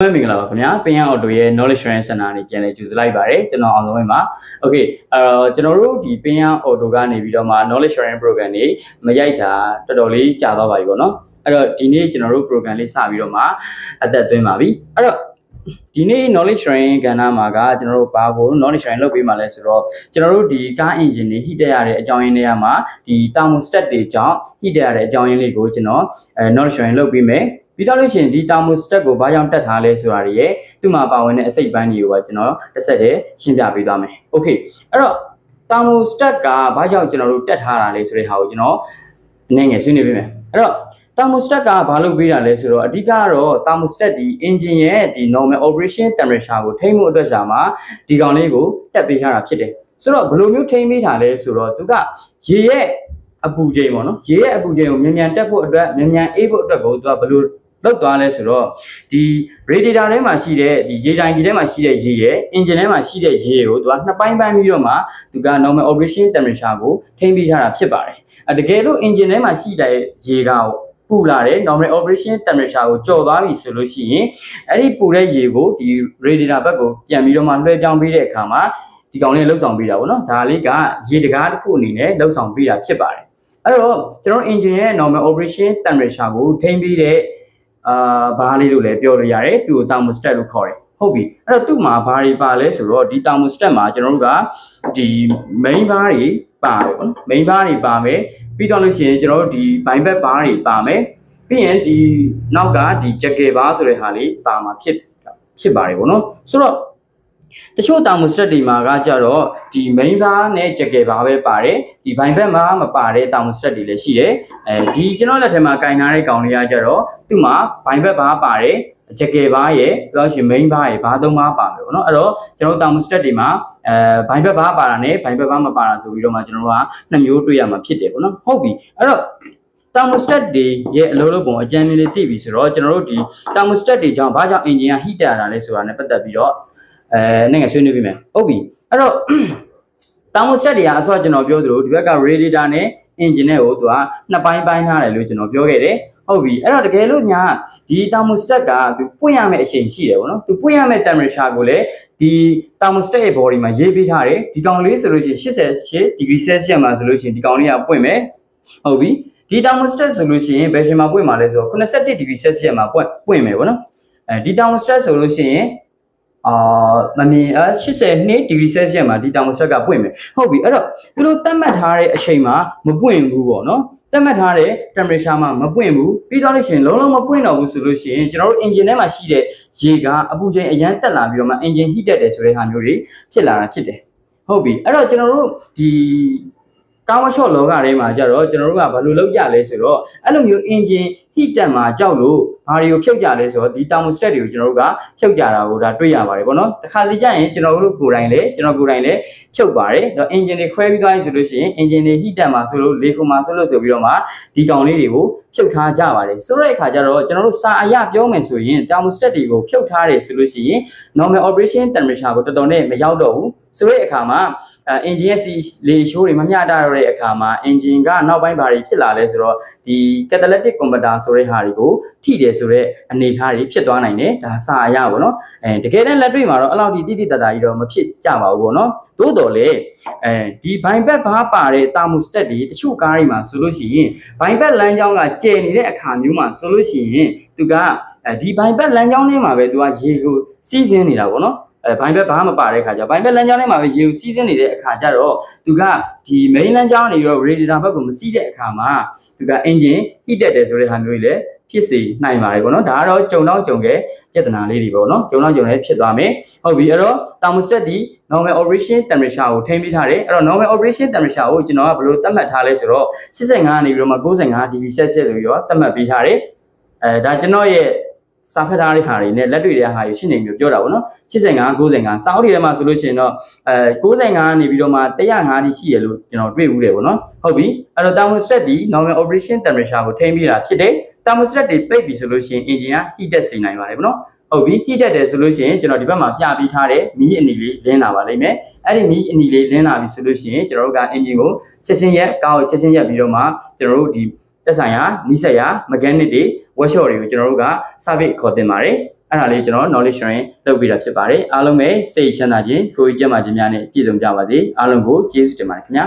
မင်္ဂလာပါခင်ဗျာပင်ရအော်တိုရဲ့ knowledge sharing center နေပြန်လည်ကြိုဆိုလိုက်ပါတယ်ကျွန်တော်အောင်ဆုံးဝင်းပါ okay အဲတော့ကျွန်တော်တို့ဒီပင်ရအော်တိုကနေပြီးတော့မှ knowledge sharing program နေမရိုက်တာတော်တော်လေးကြာသွားပါပြီပေါ့နော်အဲ့တော့ဒီနေ့ကျွန်တော်တို့ program လေးစပြီးတော့မှအသက်သွင်းပါပြီအဲ့တော့ဒီနေ့ knowledge sharing ကဏ္ဍမှာကကျွန်တော်တို့ဘာကို knowledge sharing လုပ်ပေးမှာလဲဆိုတော့ကျွန်တော်တို့ဒီကား engine တွေ heat တက်ရတဲ့အကြောင်းရင်းတွေကမှာဒီ thermostat တွေကြောင့် heat တက်ရတဲ့အကြောင်းရင်းလေးကိုကျွန်တော်အဲ knowledge sharing လုပ်ပေးမယ် ပြီးတော့လို့ရှိရင်ဒီ thermostat ကိုဘာကြောင့်တက်ထားလဲဆိုတာတွေရဲ့သူ့မှာပါဝင်တဲ့အစိတ်ပိုင်းတွေကိုပါကျွန်တော်တစ်ဆက်တည်းရှင်းပြပေးသွားမယ်။ Okay အဲ့တော့ thermostat ကဘာကြောင့်ကျွန်တော်တို့တက်ထားတာလဲဆိုတဲ့ဟာကိုကျွန်တော်အနေငယ်ဆွေးနွေးပေးမယ်။အဲ့တော့ thermostat ကဘာလုပ်ပေးတာလဲဆိုတော့အဓိကကတော့ thermostat ဒီ engine ရဲ့ဒီ normal operation temperature ကိုထိန်းမှုအတွက်ရှာမှာဒီကောင်လေးကိုတက်ပေးထားတာဖြစ်တယ်။ဆိုတော့ဘယ်လိုမျိုးထိန်းပေးထားလဲဆိုတော့သူကရေရဲ့အပူချိန်ပေါ့နော်ရေရဲ့အပူချိန်ကိုမြန်မြန်တက်ဖို့အတွက်မြန်မြန်အေးဖို့အတွက်ကိုသူကဘယ်လို လောက်သွားလဲဆိုတော့ဒီ radiator ထဲမှာရှိတဲ့ဒီရေတိုင်ကြီးထဲမှာရှိတဲ့ရေရဲ့ engine ထဲမှာရှိတဲ့ရေကိုသူကနှစ်ပိုင်းပိုင်းပြီးတော့မှသူက normal operation temperature ကိုထိန်းပေးထားတာဖြစ်ပါတယ်။အတကယ်လို့ engine ထဲမှာရှိတဲ့ရေကပူလာတယ် normal operation temperature ကိုကျော်သွားပြီဆိုလို့ရှိရင်အဲ့ဒီပူတဲ့ရေကိုဒီ radiator ဘက်ကိုပြန်ပြီးတော့မှလွှဲပြောင်းပေးတဲ့အခါမှာဒီကောင်လေးလှုပ်ဆောင်ပေးတာပေါ့နော်ဒါလေးကရေတကားတစ်ခုအနေနဲ့လှုပ်ဆောင်ပေးတာဖြစ်ပါတယ်အဲ့တော့ကျွန်တော် engine ရဲ့ normal operation temperature ကိုထိန်းပေးတဲ့ အာဘားလေးလို့လည်းပြောလို့ရတယ်သူ့ကို thermostat လို့ခေါ်တယ်ဟုတ်ပြီအဲ့တော့သူ့မှာဘာတွေပါလဲဆိုတော့ဒီ thermostat မှာကျွန်တော်တို့ကဒီ main bar တွေပါတယ်ပေါ့နော် main bar တွေပါမယ်ပြီးတော့လို့ရှိရင်ကျွန်တော်တို့ဒီ bivet bar တွေပါမယ်ပြီးရင်ဒီနောက်ကဒီ jacket bar ဆိုတဲ့ဟာလေးပါမှာဖြစ်ဖြစ်ပါတယ်ပေါ့နော်ဆိုတော့ တချို့ thermostat တွေမှာကကြတော့ဒီ main bar နဲ့ jacket bar ပဲပါတယ်ဒီဘိုင်ဘက်မှာမပါတဲ့ thermostat တွေလည်းရှိတယ်အဲဒီကျွန်တော်လက်ထဲမှာကင်ထားတဲ့ကောင်လေးကကြတော့သူ့မှာဘိုင်ဘက်ဘာပါတယ်ဂျက်ကယ်ဘားရဲ့ပြောလို့ရှိရင် main ဘားရဲ့ဘားသုံးဘားပါမယ်ပေါ့နော်အဲ့တော့ကျွန်တော် thermostat တွေမှာအဲဘိုင်ဘက်ဘားပါတာနဲ့ဘိုင်ဘက်ဘားမပါတာဆိုပြီးတော့မှကျွန်တော်တို့ကနှစ်မျိုးတွေ့ရမှာဖြစ်တယ်ပေါ့နော်ဟုတ်ပြီအဲ့တော့ thermostat တွေရဲ့အလုပ်လုပ်ပုံအကြံဉာဏ်လေးသိပြီဆိုတော့ကျွန်တော်တို့ဒီ thermostat တွေကြောင့်ဘာကြောင့် engine က heat တက်ရတာလဲဆိုတာနဲ့ပတ်သက်ပြီးတော့ အဲနိုင်ငံဆွေးနွေးပြမယ်ဟုတ်ပြီအဲ့တော့ thermostat တွေကအစောကျွန်တော်ပြောသလိုဒီဘက်က radiator နဲ့ engine နဲ့ကိုသူကနှစ်ပိုင်းပိုင်းထားတယ်လို့ကျွန်တော်ပြောခဲ့တယ်ဟုတ်ပြီအဲ့တော့တကယ်လို့ညာဒီ thermostat ကသူပွင့်ရမယ့်အချိန်ရှိတယ်ဗောနော်သူပွင့်ရမယ့် temperature ကိုလည်းဒီ thermostat ရဲ့ body မှာရေးပေးထားတယ်ဒီကောင်လေးဆိုလို့ရှိရင်88 degree celsius မှာဆိုလို့ရှိရင်ဒီကောင်လေးကပွင့်မယ်ဟုတ်ပြီဒီ thermostat ဆိုလို့ရှိရင်ဘယ်ချိန်မှာပွင့်မှာလဲဆိုတော့81 degree celsius မှာပွင့်ပွင့်မယ်ဗောနော်အဲဒီ thermostat ဆိုလို့ရှိရင် အာမမြင်အ82 degree celsius မှာဒီ thermostat ကပွင့်မယ်ဟုတ်ပြီအဲ့တော့သူတို့သတ်မှတ်ထားတဲ့အချိန်မှာမပွင့်ဘူးပေါ့နော်သတ်မှတ်ထားတဲ့ temperature မှာမပွင့်ဘူးပြီးတော့လို့ရှိရင်လုံးလုံးမပွင့်တော့ဘူးဆိုလို့ရှိရင်ကျွန်တော်တို့ engine ထဲမှာရှိတဲ့ရေကအပူချိန်အရန်တက်လာပြီးတော့မှ engine heat တက်တယ်ဆိုတဲ့ဟာမျိုးတွေဖြစ်လာတာဖြစ်တယ်ဟုတ်ပြီအဲ့တော့ကျွန်တော်တို့ဒီကားဝရှော့လောကထဲမှာကြတော့ကျွန်တော်တို့ကဘာလို့လုပ်ကြလဲဆိုတော့အဲ့လိုမျိုး engine heat တက်မှာကြောက်လို့ ဘာတွေကိုဖြုတ်ကြလဲဆိုတော့ဒီ thermostat တွေကိုကျွန်တော်တို့ကဖြုတ်ကြတာကိုဒါတွေ့ရပါတယ်ဗောနော်တခါလေကြာရင်ကျွန်တော်တို့ကိုယ်တိုင်လေကျွန်တော်ကိုယ်တိုင်လေဖြုတ်ပါတယ်တော့ engine တွေခွဲပြီးသွားပြီဆိုလို့ရှိရင် engine တွေ heat တက်မှာဆိုလို့လေခုမှာဆိုလို့ဆိုပြီးတော့မှဒီကောင်လေးတွေကိုဖြုတ်ထားကြပါတယ်ဆိုတဲ့အခါကျတော့ကျွန်တော်တို့စာအရပြောမယ်ဆိုရင် thermostat တွေကိုဖြုတ်ထားတယ်ဆိုလို့ရှိရင် normal operation temperature ကိုတော်တော်နဲ့မရောက်တော့ဘူး ဆိုတဲ့အခါမှာ engine ရဲ့လေရှိုးတွေမမျှတတော့တဲ့အခါမှာ engine ကနောက်ပိုင်းဘာတွေဖြစ်လာလဲဆိုတော့ဒီ catalytic converter ဆိုတဲ့ဟာတွေကိုထိတယ်ဆိုတဲ့အနေအထားတွေဖြစ်သွားနိုင်တယ်ဒါစာအရပါတော့အဲတကယ်တမ်းလက်တွေ့မှာတော့အဲ့လောက်တိတိတတ်တာကြီးတော့မဖြစ်ကြပါဘူးပေါ့နော်သို့တော်လေအဲဒီဘိုင်ဘက်ဘားပါတဲ့ thermostat တွေတချို့ကားတွေမှာဆိုလို့ရှိရင်ဘိုင်ဘက်လမ်းကြောင်းကကျယ်နေတဲ့အခါမျိုးမှာဆိုလို့ရှိရင်သူကဒီဘိုင်ဘက်လမ်းကြောင်းလေးမှာပဲသူကရေကိုစီးဆင်းနေတာပေါ့နော် အဲဘိုင်ဘက်ဘာမှမပါတဲ့ခါကျဘိုင်ဘက်လမ်းကြောင်းထဲမှာပဲရေကိုစီးဆင်းနေတဲ့အခါကျတော့သူကဒီ main လမ်းကြောင်းနေရော radiator ဘက်ကိုမစီးတဲ့အခါမှာသူက engine heat တက်တယ်ဆိုတဲ့ဟာမျိုးကြီးလေဖြစ်စေနိုင်ပါတယ်ပေါ့နော်ဒါကတော့ကြုံတော့ကြုံခဲ့ပြဿနာလေးတွေပေါ့နော်ကြုံတော့ကြုံလည်းဖြစ်သွားမယ်ဟုတ်ပြီအဲ့တော့ thermostat ဒီ normal operation temperature ကိုထိန်းပေးထားတယ်အဲ့တော့ normal operation temperature ကိုကျွန်တော်ကဘယ်လိုသတ်မှတ်ထားလဲဆိုတော့85ကနေပြီးတော့မှ95 degree celsius လို့ရောသတ်မှတ်ပေးထားတယ်အဲဒါကျွန်တော်ရဲ့ စာဖတ်ထားတဲ့ဟာတွေနဲ့လက်တွေ့တဲ့ဟာတွေရှင်းနေမျိုးပြောတာပေါ့နော်85 95စာအုပ်တွေထဲမှာဆိုလို့ရှိရင်တော့အဲ95ကနေပြီးတော့မှ105တိရှိရလို့ကျွန်တော်တွေ့ဘူးတယ်ပေါ့နော်ဟုတ်ပြီအဲ့တော့ thermostat ဒီ normal operation temperature ကိုထိန်းပေးတာဖြစ်တယ် thermostat တွေပိတ်ပြီဆိုလို့ရှိရင် engine က heat တက်စေနိုင်ပါတယ်ဗောနော်ဟုတ်ပြီ heat တက်တယ်ဆိုလို့ရှိရင်ကျွန်တော်ဒီဘက်မှာပြပြီးထားတဲ့မီးအနီလေးလင်းလာပါလိမ့်မယ်အဲ့ဒီမီးအနီလေးလင်းလာပြီဆိုလို့ရှိရင်ကျွန်တော်တို့က engine ကိုချက်ချင်းရက်ကားကိုချက်ချင်းရက်ပြီးတော့မှကျွန်တော်တို့ဒီတက်ဆိုင်ရာနီးစက်ရာ mechanic တွေ workshop တွေကိုကျွန်တော်တို့က service ခေါ်တင်ပါတယ်အဲ့ဒါလေးကျွန်တော် knowledge sharing လုပ်ပေးတာဖြစ်ပါတယ်အားလုံးပဲစိတ်ချမ်းသာခြင်းကိုယ်ကြီးကျန်းမာခြင်းများနဲ့ပြည့်စုံကြပါစေအားလုံးကိုကျေးဇူးတင်ပါတယ်ခင်ဗျာ